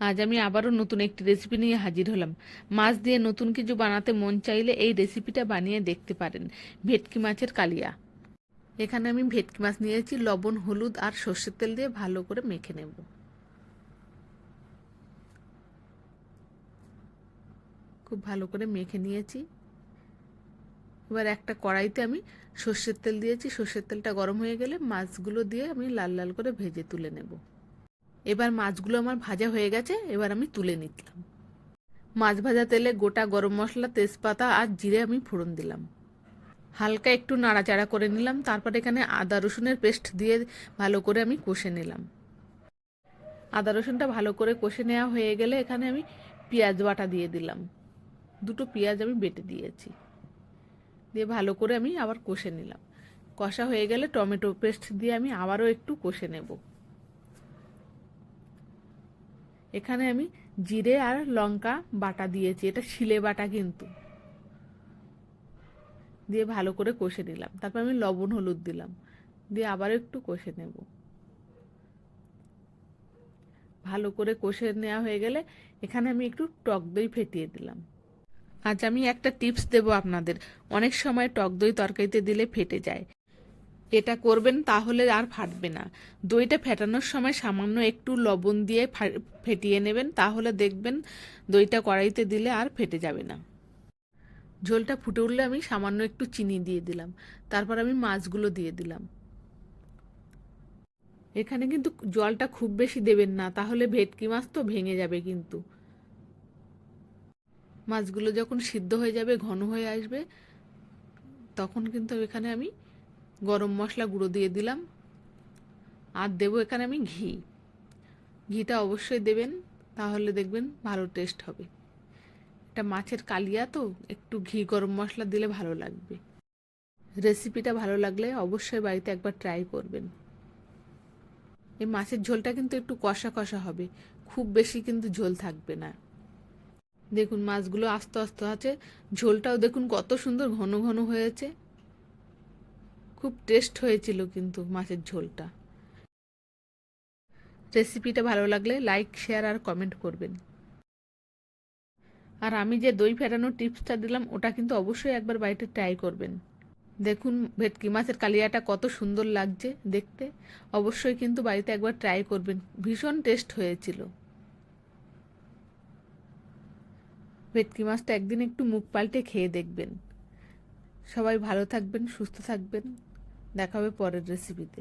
আজ আমি আবারও নতুন একটি রেসিপি নিয়ে হাজির হলাম। মাছ দিয়ে নতুন কিছু বানাতে মন চাইলে এই রেসিপিটা বানিয়ে দেখতে পারেন। ভেটকি মাছের কালিয়া। এখানে আমি ভেটকি মাছ নিয়েছি, লবণ, হলুদ আর সর্ষের তেল দিয়ে ভালো করে মেখে নেব। খুব ভালো করে মেখে নিয়েছি। এবার একটা কড়াইতে আমি সর্ষের তেল দিয়েছি। সর্ষের তেলটা গরম হয়ে গেলে মাছগুলো দিয়ে আমি লাল লাল করে ভেজে তুলে নেব। এবার মাছগুলো আমার ভাজা হয়ে গেছে, এবার আমি তুলে নিলাম মাছ ভাজা তেলে গোটা গরম মশলা, তেজপাতা আর জিরে আমি ফোড়ন দিলাম। হালকা একটু নাড়াচাড়া করে নিলাম, তারপর এখানে আদা রসুনের পেস্ট দিয়ে ভালো করে আমি কষে নিলাম। আদা রসুনটা ভালো করে কষে নেওয়া হয়ে গেলে এখানে আমি পেঁয়াজ বাটা দিয়ে দিলাম। দুটো পেঁয়াজ আমি বেটে দিয়েছি। দিয়ে ভালো করে আমি আবার কষে নিলাম। কষা হয়ে গেলে টমেটো পেস্ট দিয়ে আমি আবারও একটু কষে নেব। এখানে আমি জিরে আর লঙ্কা বাটা দিয়েছি, এটা শিলে বাটা কিন্তু। দিয়ে ভালো করে কষে নিলাম। তারপর আমি লবণ, হলুদ দিলাম। দিয়ে আবার একটু কষে নেব। ভালো করে কষে নেওয়া হয়ে গেলে এখানে আমি একটু টক দই ফেটিয়ে দিলাম। আজ আমি একটা টিপস দেব আপনাদের। অনেক সময় টক দই তরকারিতে দিলে ফেটে যায়। এটা করবেন তাহলে আর ফাটবে না। দইটা ফেটানোর সময় সামান্য একটু লবণ দিয়ে ফেটিয়ে নেবেন, তাহলে দেখবেন দইটা কড়াইতে দিলে আর ফেটে যাবে না। ঝোলটা ফুটে উঠলে আমি সামান্য একটু চিনি দিয়ে দিলাম। তারপর আমি মাছগুলো দিয়ে দিলাম। এখানে কিন্তু জলটা খুব বেশি দেবেন না, তাহলে ভেটকি মাছ তো ভেঙে যাবে কিন্তু। মাছগুলো যখন সিদ্ধ হয়ে যাবে, ঘন হয়ে আসবে, তখন কিন্তু এখানে আমি গরম মশলা গুঁড়ো দিয়ে দিলাম। আর দেবো এখানে আমি ঘি। ঘিটা অবশ্যই দেবেন, তাহলে দেখবেন ভালো টেস্ট হবে। এটা মাছের কালিয়া তো, একটু ঘি গরম মশলা দিলে ভালো লাগবে। রেসিপিটা ভালো লাগলে অবশ্যই বাড়িতে একবার ট্রাই করবেন। এই মাছের ঝোলটা কিন্তু একটু কষা কষা হবে, খুব বেশি কিন্তু ঝোল থাকবে না। দেখুন মাছগুলো আস্তে আস্তে আছে, ঝোলটাও দেখুন কত সুন্দর ঘন ঘন হয়েছে। খুব টেস্ট হয়েছিল কিন্তু মাছের ঝোলটা। রেসিপিটা ভালো লাগলে লাইক শেয়ার আর কমেন্ট করবেন। আর আমি যে দই ফেরানোর টিপসটা দিলাম, ওটা কিন্তু অবশ্যই একবার বাড়িতে ট্রাই করবেন। দেখুন ভেটকি মাছের কালিয়াটা কত সুন্দর লাগছে দেখতে। অবশ্যই কিন্তু বাড়িতে একবার ট্রাই করবেন, ভীষণ টেস্ট হয়েছিল। ভেটকি মাছটা একদিন একটু মুখ পাল্টে খেয়ে দেখবেন। সবাই ভালো থাকবেন, সুস্থ থাকবেন। দেখা হবে পরের রেসিপিতে